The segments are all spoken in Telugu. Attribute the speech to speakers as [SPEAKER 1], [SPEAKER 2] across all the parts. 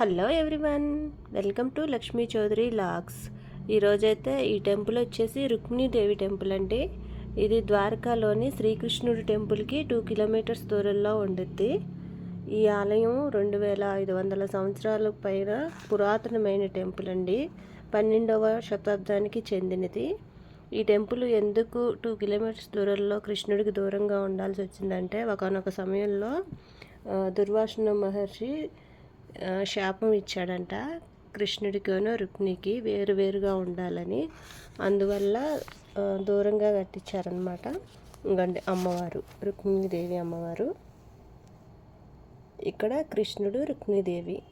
[SPEAKER 1] Hello everyone welcome to Lakshmi Chowdary vlogs ఈరోజైతే ఈ టెంపుల్ వచ్చేసి రుక్మిణీదేవి టెంపుల్ అండి. ఇది ద్వారకాలోని శ్రీకృష్ణుడి టెంపుల్కి టూ కిలోమీటర్స్ దూరంలో ఉండుద్ది. ఈ ఆలయం రెండు వేల ఐదు వందల సంవత్సరాల పైన పురాతనమైన టెంపుల్ అండి. పన్నెండవ శతాబ్దానికి చెందినది. ఈ టెంపుల్ ఎందుకు టూ కిలోమీటర్స్ దూరంలో కృష్ణుడికి దూరంగా ఉండాల్సి వచ్చిందంటే ఒకనొక సమయంలో దుర్వాసన మహర్షి శాపం ఇచ్చాడంట. కృష్ణుడికిను రుక్మిణికి వేరు వేరుగా ఉండాలని. అందువల్ల దూరంగా కట్టించారనమాట ఇంకండి అమ్మవారు రుక్మిణీదేవి అమ్మవారు. ఇక్కడ కృష్ణుడు రుక్మిణీదేవి.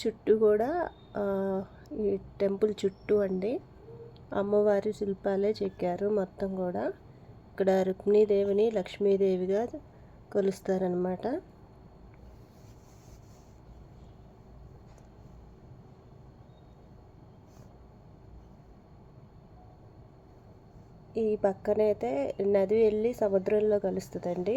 [SPEAKER 1] చుట్టూ కూడా ఈ టెంపుల్ చుట్టూ అండి. అమ్మవారి శిల్పాలే చెక్కారు మొత్తం కూడా. ఇక్కడ రుక్మిణీదేవిని లక్ష్మీదేవిగా కొలుస్తారనమాట ఈ పక్కనైతే నది వెళ్ళి సముద్రంలో కలుస్తుందండి.